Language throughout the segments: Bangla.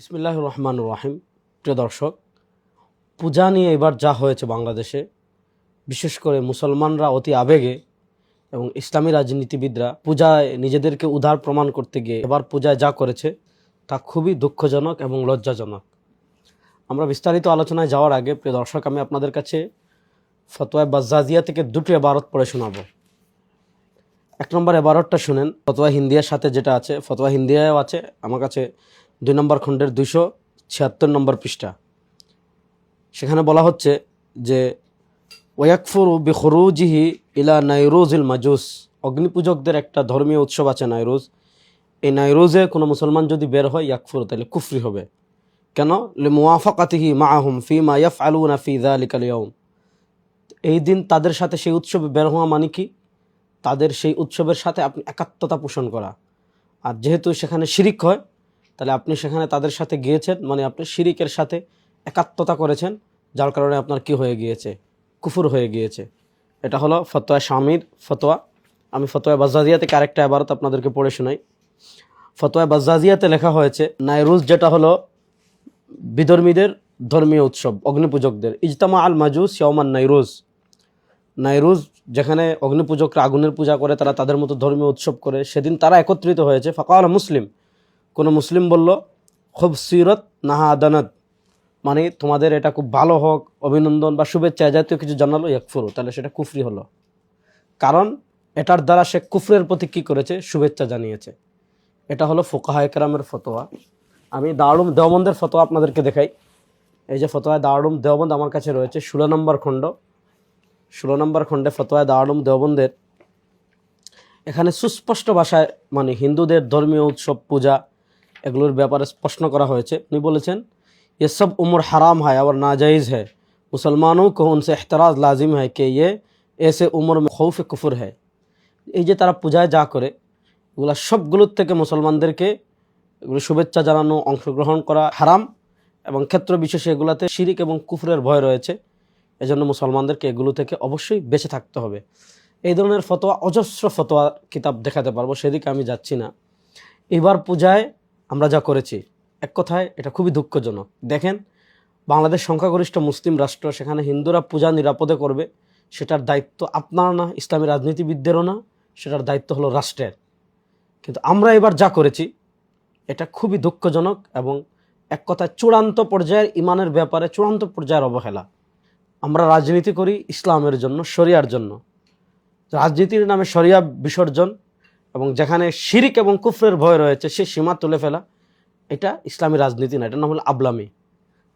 ইসমিল্লাহ রহমান রাহিম প্রিয় দর্শক, পূজা নিয়ে এবার যা হয়েছে বাংলাদেশে, বিশেষ করে মুসলমানরা অতি আবেগে এবং ইসলামী রাজনীতিবিদরা পূজায় নিজেদেরকে উদার প্রমাণ করতে গিয়ে এবার পূজায় যা করেছে তা খুবই দুঃখজনক এবং লজ্জাজনক। আমরা বিস্তারিত আলোচনায় যাওয়ার আগে, প্রিয় দর্শক, আমি আপনাদের কাছে ফতোয়া বাজাজিয়া থেকে দুটো এবারত পড়ে শোনাবো। এক নম্বর এবারতটা শুনেন, ফতোয়া হিন্দিয়ার সাথে যেটা আছে, ফতোয়া হিন্দিয়াও আছে। আমার কাছে দুই নম্বর খণ্ডের দুইশো ছিয়াত্তর নম্বর পৃষ্ঠা। সেখানে বলা হচ্ছে যে, ওয়াকফুরু বিখরুজিহি ইলা নাইরুজিল মাজুস। অগ্নিপূজকদের একটা ধর্মীয় উৎসব আছে নাইরুজ। এই নাইরুজে কোনো মুসলমান যদি বের হয়, ইয়াকফুর তাহলে কুফরি হবে। কেন? লে মুওয়াফাকাতিহি মাআহুম ফি মা ইয়াফআলুনা ফি যালিকাল ইয়াউম। এই দিন তাদের সাথে সেই উৎসবে বের হওয়া মানে কি? তাদের সেই উৎসবের সাথে আপনি একাত্মতা পোষণ করা। আর যেহেতু সেখানে শিরিক হয় তাহলে আপনি সেখানে তাদের সাথে গিয়েছেন মানে আপনি শিরিকের সাথে একাত্মতা করেছেন, যার কারণে আপনার কি হয়ে গিয়েছে? কুফুর হয়ে গিয়েছে। এটা হলো ফতোয়া স্বামীর ফতোয়া। আমি ফতোয়া বাজাজিয়া থেকে আরেকটা আবারত আপনাদেরকে পড়ে শোনাই। ফতোয়া বাজাজিয়াতে লেখা হয়েছে, নাইরুজ যেটা হলো বিধর্মীদের ধর্মীয় উৎসব, অগ্নিপূজকদের। ইজতামা আল মাজুস ইয়মান নাইরুজ। নাইরুজ যেখানে অগ্নিপূজকরা আগুনের পূজা করে, তারা তাদের মতো ধর্মীয় উৎসব করে, সেদিন তারা একত্রিত হয়েছে। ফাকাল মুসলিম কোনো মুসলিম বলল, খুব সিরত নাহা আদানত। মানে তোমাদের এটা খুব ভালো হোক, অভিনন্দন বা শুভেচ্ছা জাতীয় কিছু জানালো, ইয়াকফুরু। তাহলে সেটা কুফরি হলো। কারণ এটার দ্বারা সে কুফরের প্রতি কী করেছে? শুভেচ্ছা জানিয়েছে। এটা হলো ফোকাহা একরামের ফতোয়া। আমি দারুম দেওবন্দের ফতোয়া আপনাদেরকে দেখাই। এই যে ফতোয়া দারুম দেওবন্দ আমার কাছে রয়েছে, ষোলো নম্বর খণ্ড। ষোলো নম্বর খণ্ডে ফতোয়া দারুম দেওবন্দের। এখানে সুস্পষ্ট ভাষায় মানে হিন্দুদের ধর্মীয় উৎসব, পূজা এগুলোর ব্যাপারে প্রশ্ন করা হয়েছে উনি বলেছেন ये सब उम्र हराम है और नाजायज़ है मुसलमानों को उनसे एहतराज लाजिम है कि ये ऐसे उम्र में खौफ কুফর है এই যে তারা পূজায় যা করে এগুলো সবগুলোর থেকে মুসলমানদেরকে এগুলো শুভেচ্ছা জানানো অংশগ্রহণ করা হারাম এবং ক্ষেত্র বিশেষে এগুলাতে শিরিক এবং কুফরের ভয় রয়েছে এজন্য মুসলমানদেরকে এগুলো থেকে অবশ্যই বেঁচে থাকতে হবে এই ধরনের ফতোয়া অজস্র ফতোয়া কিতাব দেখাতে পারবো সেদিকে আমি যাচ্ছি না এবার পূজায় আমরা যা করেছি, এক কথায় এটা খুবই দুঃখজনক। দেখেন, বাংলাদেশ সংখ্যাগরিষ্ঠ মুসলিম রাষ্ট্র, সেখানে হিন্দুরা পূজা নিরাপদে করবে, সেটার দায়িত্ব আপনার না, ইসলামী রাজনীতিবিদদেরও না, সেটার দায়িত্ব হলো রাষ্ট্রের। কিন্তু আমরা এবার যা করেছি, এটা খুবই দুঃখজনক এবং এক কথায় চূড়ান্ত পর্যায়ের ইমানের ব্যাপারে চূড়ান্ত পর্যায়ের অবহেলা। আমরা রাজনীতি করি ইসলামের জন্য, শরিয়ার জন্য। রাজনীতির নামে শরিয়া বিসর্জন এবং যেখানে শিরিক এবং কুফরের ভয় রয়েছে, সে সীমা তুলে ফেলা। এটা ইসলামী রাজনীতি না, এটা নাম হলো আবলামি।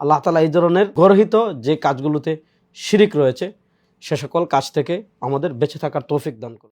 আল্লাহ তালা এই ধরনের গর্হিত যে কাজগুলোতে শিরিক রয়েছে, সে সকল কাজ থেকে আমাদের বেঁচে থাকার তৌফিক দান করুন।